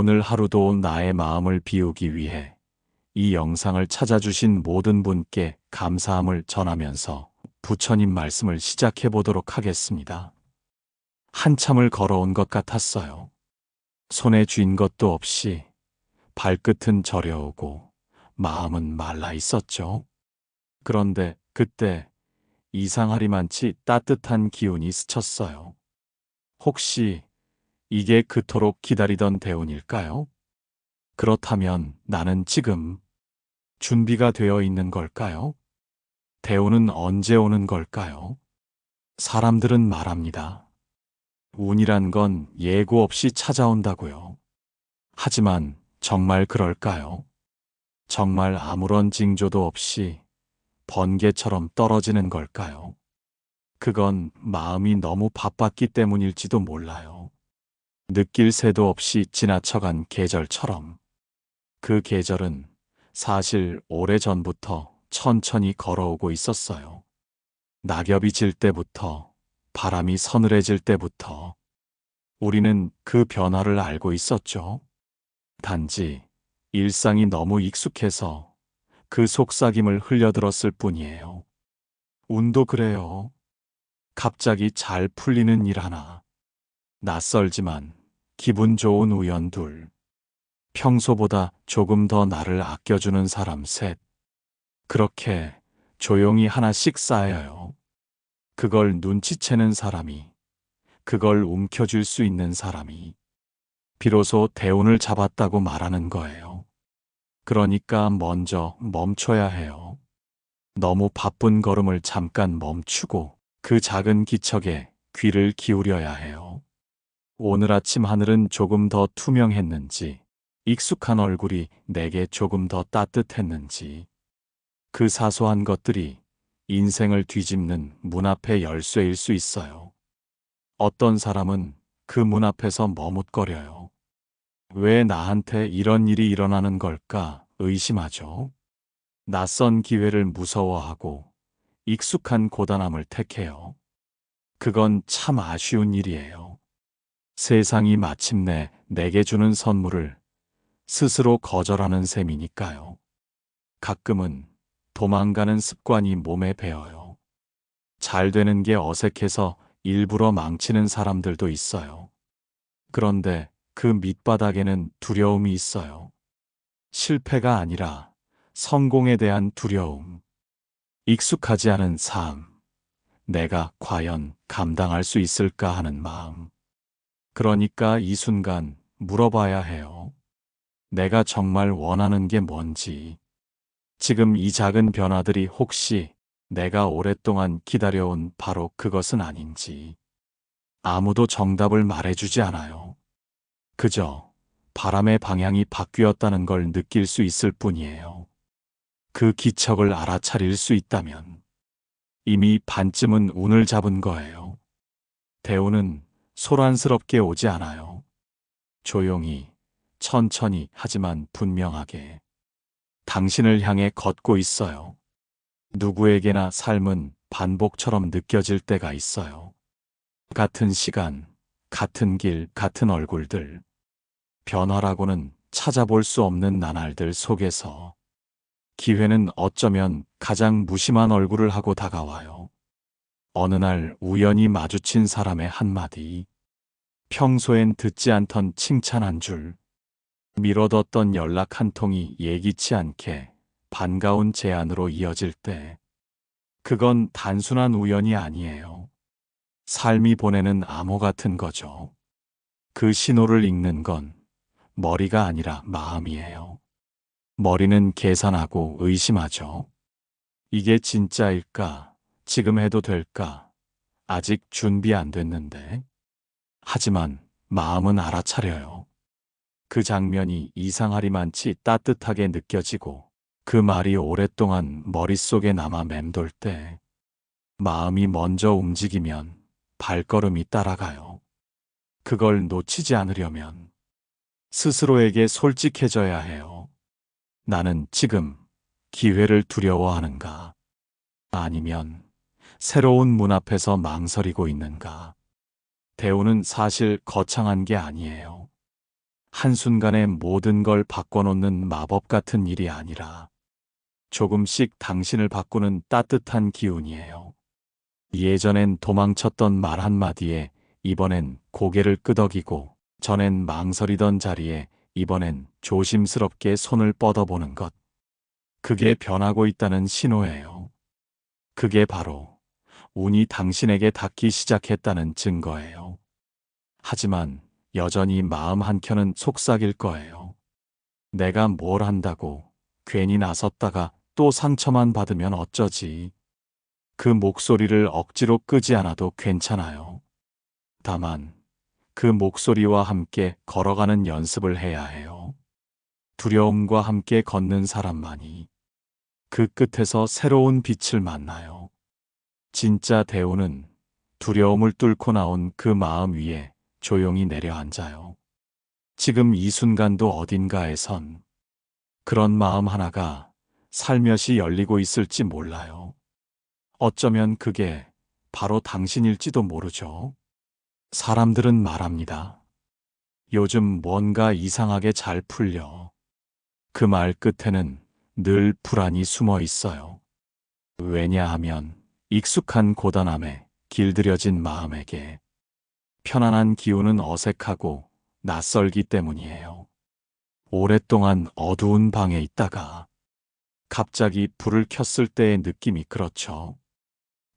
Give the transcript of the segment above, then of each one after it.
오늘 하루도 나의 마음을 비우기 위해 이 영상을 찾아주신 모든 분께 감사함을 전하면서 부처님 말씀을 시작해 보도록 하겠습니다. 한참을 걸어온 것 같았어요. 손에 쥔 것도 없이 발끝은 저려오고 마음은 말라 있었죠. 그런데 그때 이상하리만치 따뜻한 기운이 스쳤어요. 혹시 이게 그토록 기다리던 대운일까요? 그렇다면 나는 지금 준비가 되어 있는 걸까요? 대운은 언제 오는 걸까요? 사람들은 말합니다. 운이란 건 예고 없이 찾아온다고요. 하지만 정말 그럴까요? 정말 아무런 징조도 없이 번개처럼 떨어지는 걸까요? 그건 마음이 너무 바빴기 때문일지도 몰라요. 느낄 새도 없이 지나쳐간 계절처럼. 그 계절은 사실 오래 전부터 천천히 걸어오고 있었어요. 낙엽이 질 때부터, 바람이 서늘해질 때부터 우리는 그 변화를 알고 있었죠. 단지 일상이 너무 익숙해서 그 속삭임을 흘려들었을 뿐이에요. 운도 그래요. 갑자기 잘 풀리는 일 하나. 낯설지만 기분 좋은 우연 둘. 평소보다 조금 더 나를 아껴주는 사람 셋. 그렇게 조용히 하나씩 쌓여요. 그걸 눈치채는 사람이, 그걸 움켜쥘 수 있는 사람이, 비로소 대운을 잡았다고 말하는 거예요. 그러니까 먼저 멈춰야 해요. 너무 바쁜 걸음을 잠깐 멈추고 그 작은 기척에 귀를 기울여야 해요. 오늘 아침 하늘은 조금 더 투명했는지, 익숙한 얼굴이 내게 조금 더 따뜻했는지, 그 사소한 것들이 인생을 뒤집는 문 앞의 열쇠일 수 있어요. 어떤 사람은 그 문 앞에서 머뭇거려요. 왜 나한테 이런 일이 일어나는 걸까 의심하죠. 낯선 기회를 무서워하고 익숙한 고단함을 택해요. 그건 참 아쉬운 일이에요. 세상이 마침내 내게 주는 선물을 스스로 거절하는 셈이니까요. 가끔은 도망가는 습관이 몸에 배어요. 잘 되는 게 어색해서 일부러 망치는 사람들도 있어요. 그런데 그 밑바닥에는 두려움이 있어요. 실패가 아니라 성공에 대한 두려움. 익숙하지 않은 삶. 내가 과연 감당할 수 있을까 하는 마음. 그러니까 이 순간 물어봐야 해요. 내가 정말 원하는 게 뭔지. 지금 이 작은 변화들이 혹시 내가 오랫동안 기다려온 바로 그것은 아닌지. 아무도 정답을 말해주지 않아요. 그저 바람의 방향이 바뀌었다는 걸 느낄 수 있을 뿐이에요. 그 기척을 알아차릴 수 있다면 이미 반쯤은 운을 잡은 거예요. 대우는 소란스럽게 오지 않아요. 조용히, 천천히 하지만 분명하게 당신을 향해 걷고 있어요. 누구에게나 삶은 반복처럼 느껴질 때가 있어요. 같은 시간, 같은 길, 같은 얼굴들. 변화라고는 찾아볼 수 없는 나날들 속에서 기회는 어쩌면 가장 무심한 얼굴을 하고 다가와요. 어느 날 우연히 마주친 사람의 한마디. 평소엔 듣지 않던 칭찬 한 줄. 미뤄뒀던 연락 한 통이 예기치 않게 반가운 제안으로 이어질 때. 그건 단순한 우연이 아니에요. 삶이 보내는 암호 같은 거죠. 그 신호를 읽는 건 머리가 아니라 마음이에요. 머리는 계산하고 의심하죠. 이게 진짜일까? 지금 해도 될까? 아직 준비 안 됐는데. 하지만 마음은 알아차려요. 그 장면이 이상하리만치 따뜻하게 느껴지고 그 말이 오랫동안 머릿속에 남아 맴돌 때 마음이 먼저 움직이면 발걸음이 따라가요. 그걸 놓치지 않으려면 스스로에게 솔직해져야 해요. 나는 지금 기회를 두려워하는가? 아니면 새로운 문 앞에서 망설이고 있는가? 대우는 사실 거창한 게 아니에요. 한순간에 모든 걸 바꿔놓는 마법 같은 일이 아니라 조금씩 당신을 바꾸는 따뜻한 기운이에요. 예전엔 도망쳤던 말 한마디에 이번엔 고개를 끄덕이고 전엔 망설이던 자리에 이번엔 조심스럽게 손을 뻗어보는 것. 그게 변하고 있다는 신호예요. 그게 바로 운이 당신에게 닿기 시작했다는 증거예요. 하지만 여전히 마음 한켠은 속삭일 거예요. 내가 뭘 한다고 괜히 나섰다가 또 상처만 받으면 어쩌지. 그 목소리를 억지로 끄지 않아도 괜찮아요. 다만 그 목소리와 함께 걸어가는 연습을 해야 해요. 두려움과 함께 걷는 사람만이 그 끝에서 새로운 빛을 만나요. 진짜 대우는 두려움을 뚫고 나온 그 마음 위에 조용히 내려앉아요. 지금 이 순간도 어딘가에선 그런 마음 하나가 살며시 열리고 있을지 몰라요. 어쩌면 그게 바로 당신일지도 모르죠. 사람들은 말합니다. 요즘 뭔가 이상하게 잘 풀려. 그 말 끝에는 늘 불안이 숨어 있어요. 왜냐하면 익숙한 고단함에 길들여진 마음에게 편안한 기운은 어색하고 낯설기 때문이에요. 오랫동안 어두운 방에 있다가 갑자기 불을 켰을 때의 느낌이 그렇죠.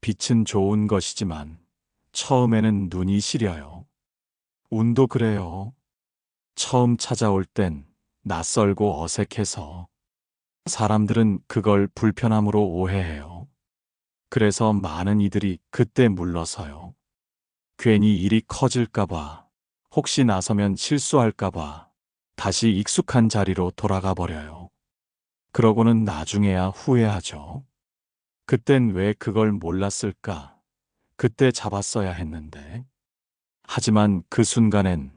빛은 좋은 것이지만 처음에는 눈이 시려요. 운도 그래요. 처음 찾아올 땐 낯설고 어색해서 사람들은 그걸 불편함으로 오해해요. 그래서 많은 이들이 그때 물러서요. 괜히 일이 커질까봐, 혹시 나서면 실수할까봐 다시 익숙한 자리로 돌아가 버려요. 그러고는 나중에야 후회하죠. 그땐 왜 그걸 몰랐을까? 그때 잡았어야 했는데. 하지만 그 순간엔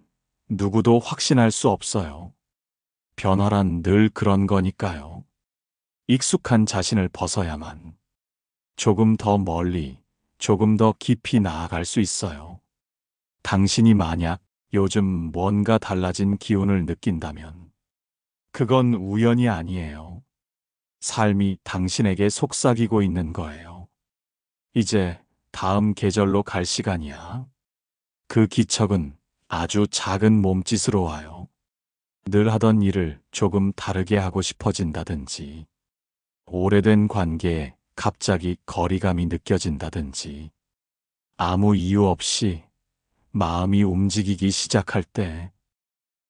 누구도 확신할 수 없어요. 변화란 늘 그런 거니까요. 익숙한 자신을 벗어야만 조금 더 멀리, 조금 더 깊이 나아갈 수 있어요. 당신이 만약 요즘 뭔가 달라진 기운을 느낀다면 그건 우연이 아니에요. 삶이 당신에게 속삭이고 있는 거예요. 이제 다음 계절로 갈 시간이야. 그 기척은 아주 작은 몸짓으로 와요. 늘 하던 일을 조금 다르게 하고 싶어진다든지, 오래된 관계에 갑자기 거리감이 느껴진다든지, 아무 이유 없이 마음이 움직이기 시작할 때,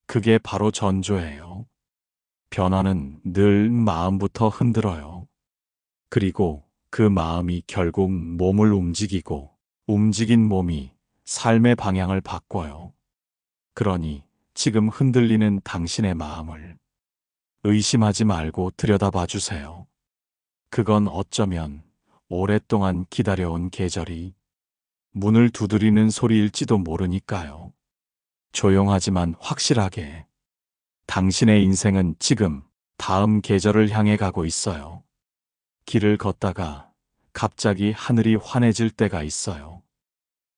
그게 바로 전조예요. 변화는 늘 마음부터 흔들어요. 그리고 그 마음이 결국 몸을 움직이고, 움직인 몸이 삶의 방향을 바꿔요. 그러니 지금 흔들리는 당신의 마음을 의심하지 말고 들여다봐 주세요. 그건 어쩌면 오랫동안 기다려온 계절이 문을 두드리는 소리일지도 모르니까요. 조용하지만 확실하게 당신의 인생은 지금 다음 계절을 향해 가고 있어요. 길을 걷다가 갑자기 하늘이 환해질 때가 있어요.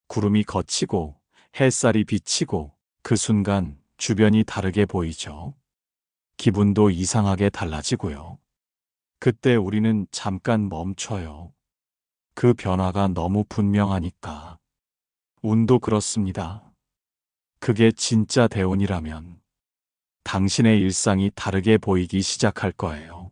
구름이 걷히고 햇살이 비치고 그 순간 주변이 다르게 보이죠. 기분도 이상하게 달라지고요. 그때 우리는 잠깐 멈춰요. 그 변화가 너무 분명하니까. 운도 그렇습니다. 그게 진짜 대운이라면 당신의 일상이 다르게 보이기 시작할 거예요.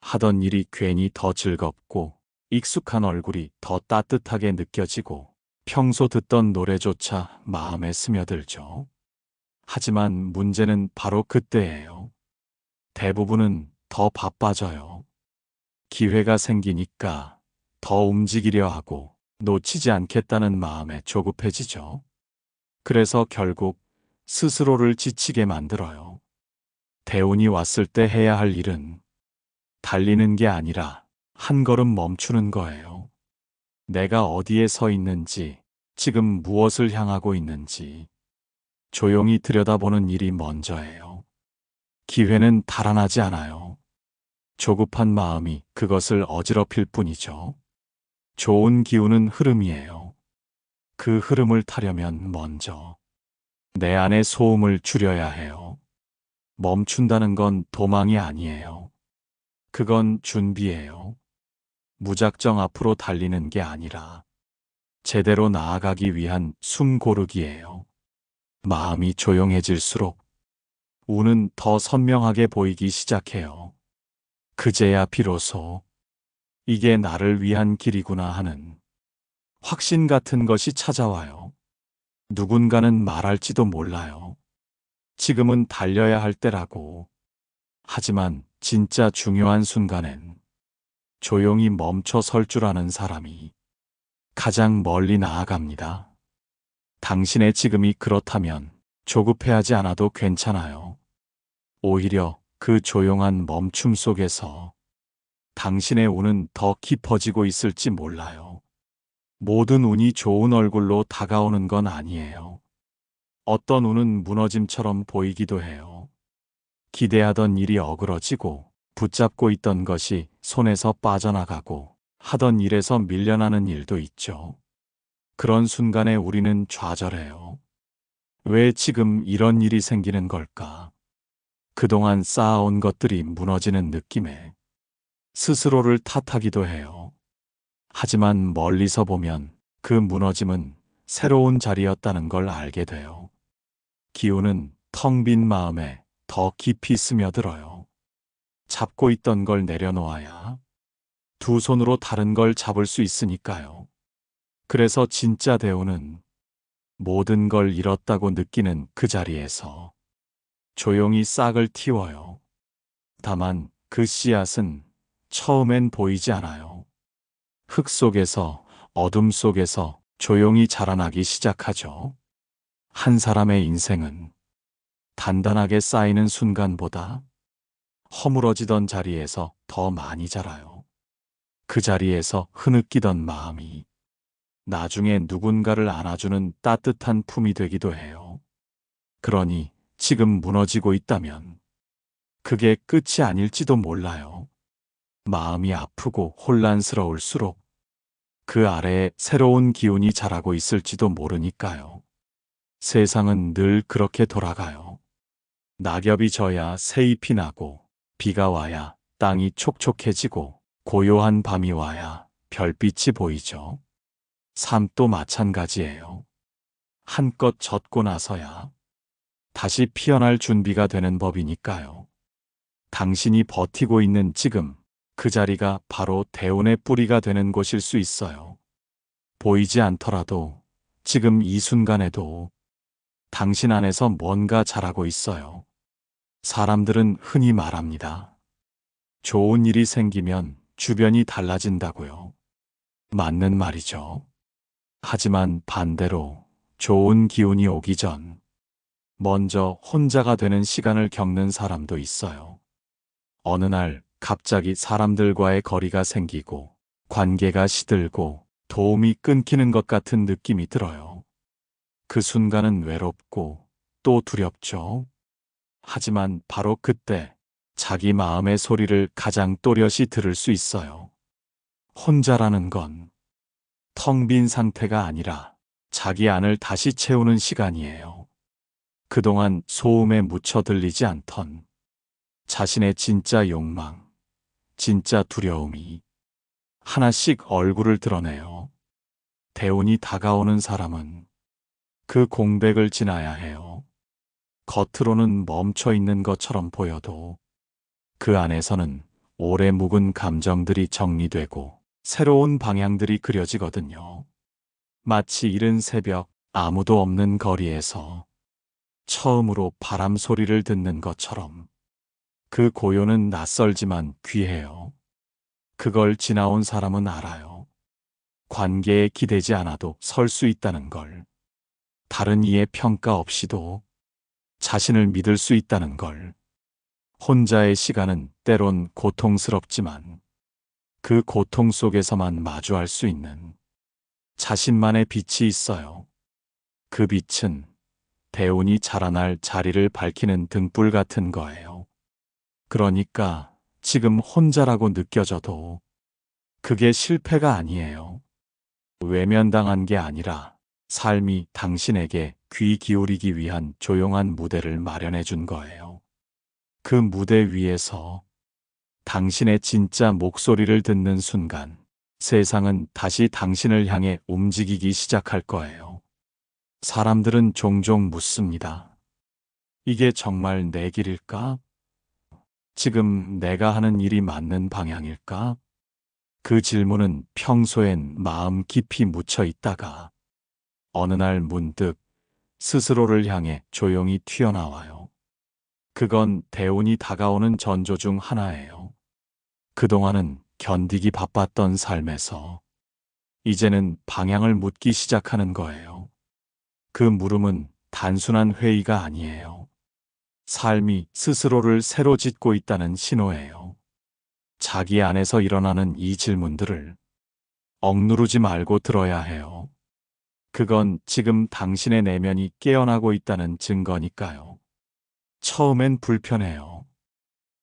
하던 일이 괜히 더 즐겁고 익숙한 얼굴이 더 따뜻하게 느껴지고 평소 듣던 노래조차 마음에 스며들죠. 하지만 문제는 바로 그때예요. 대부분은 더 바빠져요. 기회가 생기니까 더 움직이려 하고 놓치지 않겠다는 마음에 조급해지죠. 그래서 결국 스스로를 지치게 만들어요. 대운이 왔을 때 해야 할 일은 달리는 게 아니라 한 걸음 멈추는 거예요. 내가 어디에 서 있는지, 지금 무엇을 향하고 있는지 조용히 들여다보는 일이 먼저예요. 기회는 달아나지 않아요. 조급한 마음이 그것을 어지럽힐 뿐이죠. 좋은 기운은 흐름이에요. 그 흐름을 타려면 먼저 내 안의 소음을 줄여야 해요. 멈춘다는 건 도망이 아니에요. 그건 준비예요. 무작정 앞으로 달리는 게 아니라 제대로 나아가기 위한 숨 고르기예요. 마음이 조용해질수록 우는 더 선명하게 보이기 시작해요. 그제야 비로소 이게 나를 위한 길이구나 하는 확신 같은 것이 찾아와요. 누군가는 말할지도 몰라요. 지금은 달려야 할 때라고. 하지만 진짜 중요한 순간엔 조용히 멈춰 설 줄 아는 사람이 가장 멀리 나아갑니다. 당신의 지금이 그렇다면 조급해하지 않아도 괜찮아요. 오히려 그 조용한 멈춤 속에서 당신의 운은 더 깊어지고 있을지 몰라요. 모든 운이 좋은 얼굴로 다가오는 건 아니에요. 어떤 운은 무너짐처럼 보이기도 해요. 기대하던 일이 어그러지고 붙잡고 있던 것이 손에서 빠져나가고 하던 일에서 밀려나는 일도 있죠. 그런 순간에 우리는 좌절해요. 왜 지금 이런 일이 생기는 걸까? 그동안 쌓아온 것들이 무너지는 느낌에 스스로를 탓하기도 해요. 하지만 멀리서 보면 그 무너짐은 새로운 자리였다는 걸 알게 돼요. 기운은 텅 빈 마음에 더 깊이 스며들어요. 잡고 있던 걸 내려놓아야 두 손으로 다른 걸 잡을 수 있으니까요. 그래서 진짜 대우는 모든 걸 잃었다고 느끼는 그 자리에서 조용히 싹을 틔워요. 다만 그 씨앗은 처음엔 보이지 않아요. 흙 속에서, 어둠 속에서 조용히 자라나기 시작하죠. 한 사람의 인생은 단단하게 쌓이는 순간보다 허물어지던 자리에서 더 많이 자라요. 그 자리에서 흐느끼던 마음이 나중에 누군가를 안아주는 따뜻한 품이 되기도 해요. 그러니 지금 무너지고 있다면 그게 끝이 아닐지도 몰라요. 마음이 아프고 혼란스러울수록 그 아래에 새로운 기운이 자라고 있을지도 모르니까요. 세상은 늘 그렇게 돌아가요. 낙엽이 져야 새잎이 나고 비가 와야 땅이 촉촉해지고 고요한 밤이 와야 별빛이 보이죠. 삶도 마찬가지예요. 한껏 젖고 나서야 다시 피어날 준비가 되는 법이니까요. 당신이 버티고 있는 지금 그 자리가 바로 대운의 뿌리가 되는 곳일 수 있어요. 보이지 않더라도 지금 이 순간에도 당신 안에서 뭔가 자라고 있어요. 사람들은 흔히 말합니다. 좋은 일이 생기면 주변이 달라진다고요. 맞는 말이죠. 하지만 반대로 좋은 기운이 오기 전 먼저 혼자가 되는 시간을 겪는 사람도 있어요. 어느 날 갑자기 사람들과의 거리가 생기고 관계가 시들고 도움이 끊기는 것 같은 느낌이 들어요. 그 순간은 외롭고 또 두렵죠. 하지만 바로 그때 자기 마음의 소리를 가장 또렷이 들을 수 있어요. 혼자라는 건 텅 빈 상태가 아니라 자기 안을 다시 채우는 시간이에요. 그동안 소음에 묻혀 들리지 않던 자신의 진짜 욕망, 진짜 두려움이 하나씩 얼굴을 드러내요. 대운이 다가오는 사람은 그 공백을 지나야 해요. 겉으로는 멈춰 있는 것처럼 보여도 그 안에서는 오래 묵은 감정들이 정리되고 새로운 방향들이 그려지거든요. 마치 이른 새벽 아무도 없는 거리에서 처음으로 바람 소리를 듣는 것처럼 그 고요는 낯설지만 귀해요. 그걸 지나온 사람은 알아요. 관계에 기대지 않아도 설 수 있다는 걸. 다른 이의 평가 없이도 자신을 믿을 수 있다는 걸. 혼자의 시간은 때론 고통스럽지만 그 고통 속에서만 마주할 수 있는 자신만의 빛이 있어요. 그 빛은 대운이 자라날 자리를 밝히는 등불 같은 거예요. 그러니까 지금 혼자라고 느껴져도 그게 실패가 아니에요. 외면당한 게 아니라 삶이 당신에게 귀 기울이기 위한 조용한 무대를 마련해 준 거예요. 그 무대 위에서 당신의 진짜 목소리를 듣는 순간 세상은 다시 당신을 향해 움직이기 시작할 거예요. 사람들은 종종 묻습니다. 이게 정말 내 길일까? 지금 내가 하는 일이 맞는 방향일까? 그 질문은 평소엔 마음 깊이 묻혀 있다가 어느 날 문득 스스로를 향해 조용히 튀어나와요. 그건 대운이 다가오는 전조 중 하나예요. 그동안은 견디기 바빴던 삶에서 이제는 방향을 묻기 시작하는 거예요. 그 물음은 단순한 회의가 아니에요. 삶이 스스로를 새로 짓고 있다는 신호예요. 자기 안에서 일어나는 이 질문들을 억누르지 말고 들어야 해요. 그건 지금 당신의 내면이 깨어나고 있다는 증거니까요. 처음엔 불편해요.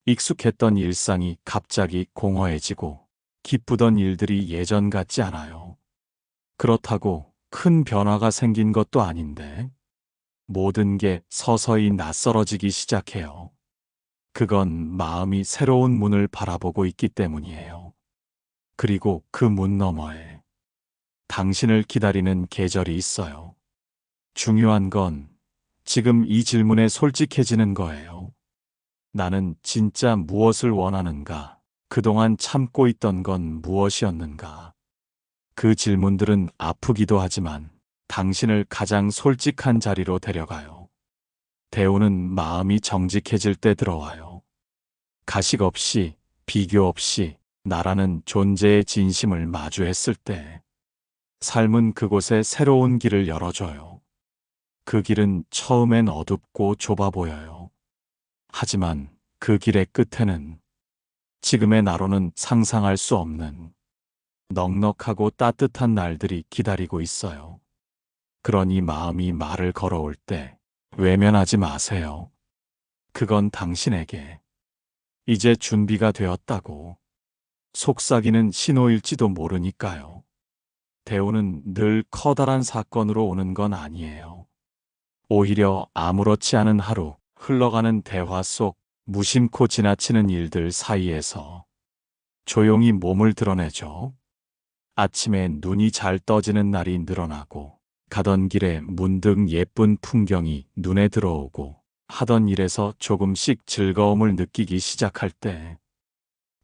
익숙했던 일상이 갑자기 공허해지고 기쁘던 일들이 예전 같지 않아요. 그렇다고 큰 변화가 생긴 것도 아닌데 모든 게 서서히 낯설어지기 시작해요. 그건 마음이 새로운 문을 바라보고 있기 때문이에요. 그리고 그 문 너머에 당신을 기다리는 계절이 있어요. 중요한 건 지금 이 질문에 솔직해지는 거예요. 나는 진짜 무엇을 원하는가? 그동안 참고 있던 건 무엇이었는가? 그 질문들은 아프기도 하지만 당신을 가장 솔직한 자리로 데려가요. 대우는 마음이 정직해질 때 들어와요. 가식 없이, 비교 없이, 나라는 존재의 진심을 마주했을 때, 삶은 그곳에 새로운 길을 열어줘요. 그 길은 처음엔 어둡고 좁아 보여요. 하지만 그 길의 끝에는 지금의 나로는 상상할 수 없는 넉넉하고 따뜻한 날들이 기다리고 있어요. 그러니 마음이 말을 걸어올 때 외면하지 마세요. 그건 당신에게 이제 준비가 되었다고 속삭이는 신호일지도 모르니까요. 대우는 늘 커다란 사건으로 오는 건 아니에요. 오히려 아무렇지 않은 하루, 흘러가는 대화 속 무심코 지나치는 일들 사이에서 조용히 몸을 드러내죠. 아침에 눈이 잘 떠지는 날이 늘어나고 가던 길에 문득 예쁜 풍경이 눈에 들어오고 하던 일에서 조금씩 즐거움을 느끼기 시작할 때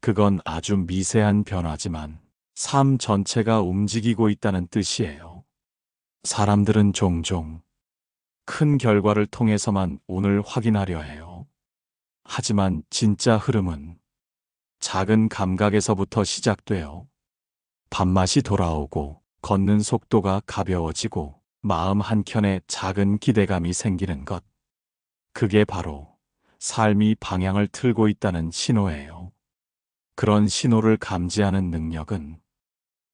그건 아주 미세한 변화지만 삶 전체가 움직이고 있다는 뜻이에요. 사람들은 종종 큰 결과를 통해서만 운을 확인하려 해요. 하지만 진짜 흐름은 작은 감각에서부터 시작돼요. 밥맛이 돌아오고 걷는 속도가 가벼워지고 마음 한켠에 작은 기대감이 생기는 것. 그게 바로 삶이 방향을 틀고 있다는 신호예요. 그런 신호를 감지하는 능력은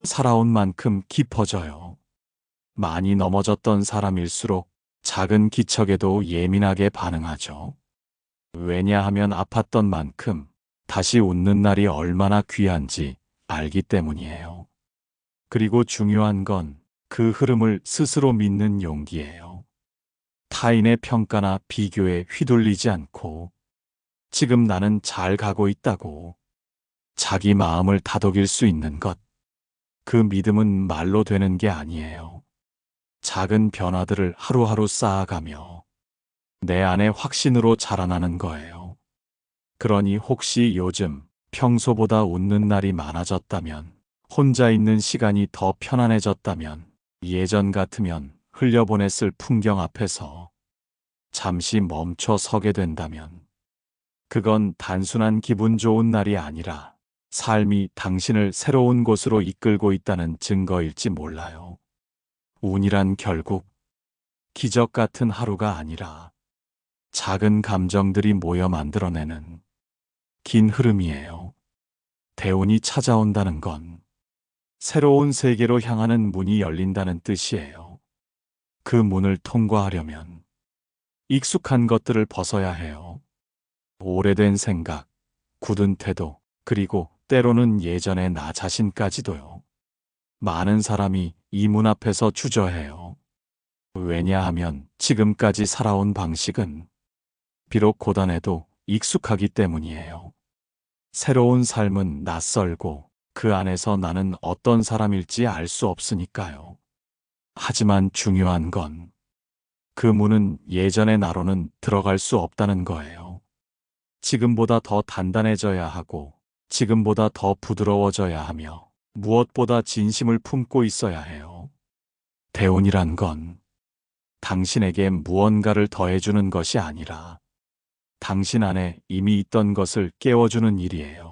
살아온 만큼 깊어져요. 많이 넘어졌던 사람일수록 작은 기척에도 예민하게 반응하죠. 왜냐하면 아팠던 만큼 다시 웃는 날이 얼마나 귀한지 알기 때문이에요. 그리고 중요한 건 그 흐름을 스스로 믿는 용기예요. 타인의 평가나 비교에 휘둘리지 않고 지금 나는 잘 가고 있다고 자기 마음을 다독일 수 있는 것. 그 믿음은 말로 되는 게 아니에요. 작은 변화들을 하루하루 쌓아가며 내 안에 확신으로 자라나는 거예요. 그러니 혹시 요즘 평소보다 웃는 날이 많아졌다면 혼자 있는 시간이 더 편안해졌다면 예전 같으면 흘려보냈을 풍경 앞에서 잠시 멈춰 서게 된다면 그건 단순한 기분 좋은 날이 아니라 삶이 당신을 새로운 곳으로 이끌고 있다는 증거일지 몰라요. 운이란 결국 기적 같은 하루가 아니라 작은 감정들이 모여 만들어내는 긴 흐름이에요. 대운이 찾아온다는 건 새로운 세계로 향하는 문이 열린다는 뜻이에요. 그 문을 통과하려면 익숙한 것들을 벗어야 해요. 오래된 생각, 굳은 태도, 그리고 때로는 예전의 나 자신까지도요. 많은 사람이 이 문 앞에서 주저해요. 왜냐하면 지금까지 살아온 방식은 비록 고단해도 익숙하기 때문이에요. 새로운 삶은 낯설고 그 안에서 나는 어떤 사람일지 알 수 없으니까요. 하지만 중요한 건 그 문은 예전의 나로는 들어갈 수 없다는 거예요. 지금보다 더 단단해져야 하고 지금보다 더 부드러워져야 하며 무엇보다 진심을 품고 있어야 해요. 대운이란 건 당신에게 무언가를 더해주는 것이 아니라 당신 안에 이미 있던 것을 깨워주는 일이에요.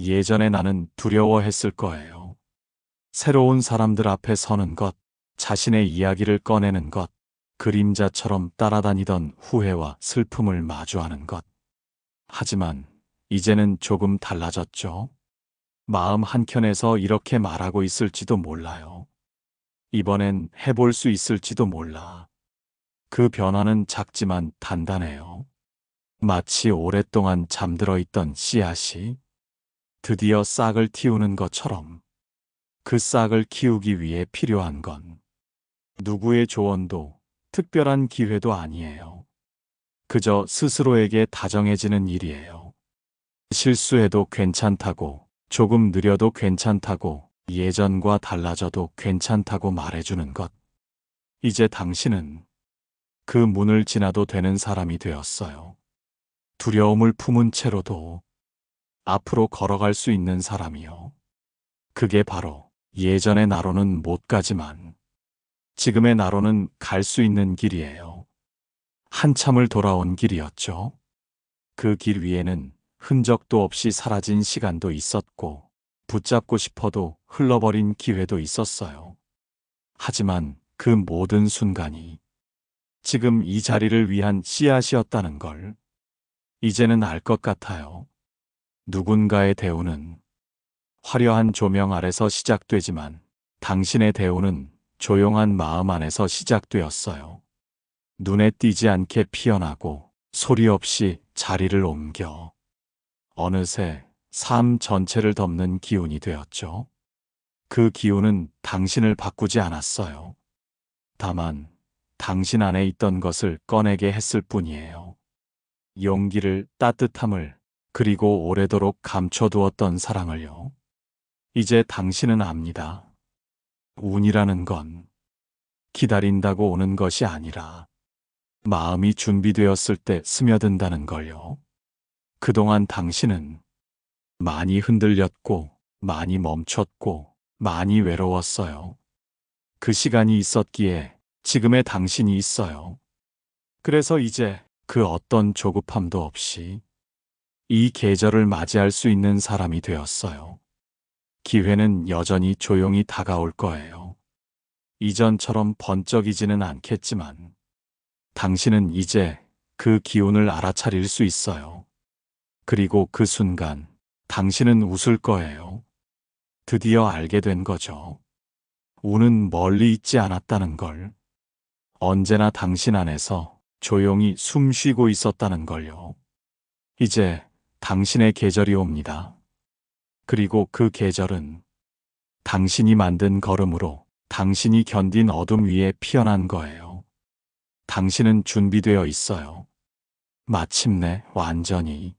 예전에 나는 두려워했을 거예요. 새로운 사람들 앞에 서는 것, 자신의 이야기를 꺼내는 것, 그림자처럼 따라다니던 후회와 슬픔을 마주하는 것. 하지만 이제는 조금 달라졌죠. 마음 한켠에서 이렇게 말하고 있을지도 몰라요. 이번엔 해볼 수 있을지도 몰라. 그 변화는 작지만 단단해요. 마치 오랫동안 잠들어 있던 씨앗이 드디어 싹을 틔우는 것처럼 그 싹을 키우기 위해 필요한 건 누구의 조언도 특별한 기회도 아니에요. 그저 스스로에게 다정해지는 일이에요. 실수해도 괜찮다고, 조금 느려도 괜찮다고, 예전과 달라져도 괜찮다고 말해주는 것. 이제 당신은 그 문을 지나도 되는 사람이 되었어요. 두려움을 품은 채로도 앞으로 걸어갈 수 있는 사람이요. 그게 바로 예전의 나로는 못 가지만 지금의 나로는 갈 수 있는 길이에요. 한참을 돌아온 길이었죠. 그 길 위에는 흔적도 없이 사라진 시간도 있었고, 붙잡고 싶어도 흘러버린 기회도 있었어요. 하지만 그 모든 순간이 지금 이 자리를 위한 씨앗이었다는 걸 이제는 알 것 같아요. 누군가의 대우는 화려한 조명 아래서 시작되지만 당신의 대우는 조용한 마음 안에서 시작되었어요. 눈에 띄지 않게 피어나고 소리 없이 자리를 옮겨 어느새 삶 전체를 덮는 기운이 되었죠. 그 기운은 당신을 바꾸지 않았어요. 다만 당신 안에 있던 것을 꺼내게 했을 뿐이에요. 용기를, 따뜻함을, 그리고 오래도록 감춰두었던 사랑을요. 이제 당신은 압니다. 운이라는 건 기다린다고 오는 것이 아니라 마음이 준비되었을 때 스며든다는 걸요. 그동안 당신은 많이 흔들렸고, 많이 멈췄고, 많이 외로웠어요. 그 시간이 있었기에 지금의 당신이 있어요. 그래서 이제 그 어떤 조급함도 없이 이 계절을 맞이할 수 있는 사람이 되었어요. 기회는 여전히 조용히 다가올 거예요. 이전처럼 번쩍이지는 않겠지만 당신은 이제 그 기운을 알아차릴 수 있어요. 그리고 그 순간 당신은 웃을 거예요. 드디어 알게 된 거죠. 운은 멀리 있지 않았다는 걸. 언제나 당신 안에서 조용히 숨 쉬고 있었다는 걸요. 이제 당신의 계절이 옵니다. 그리고 그 계절은 당신이 만든 걸음으로 당신이 견딘 어둠 위에 피어난 거예요. 당신은 준비되어 있어요. 마침내 완전히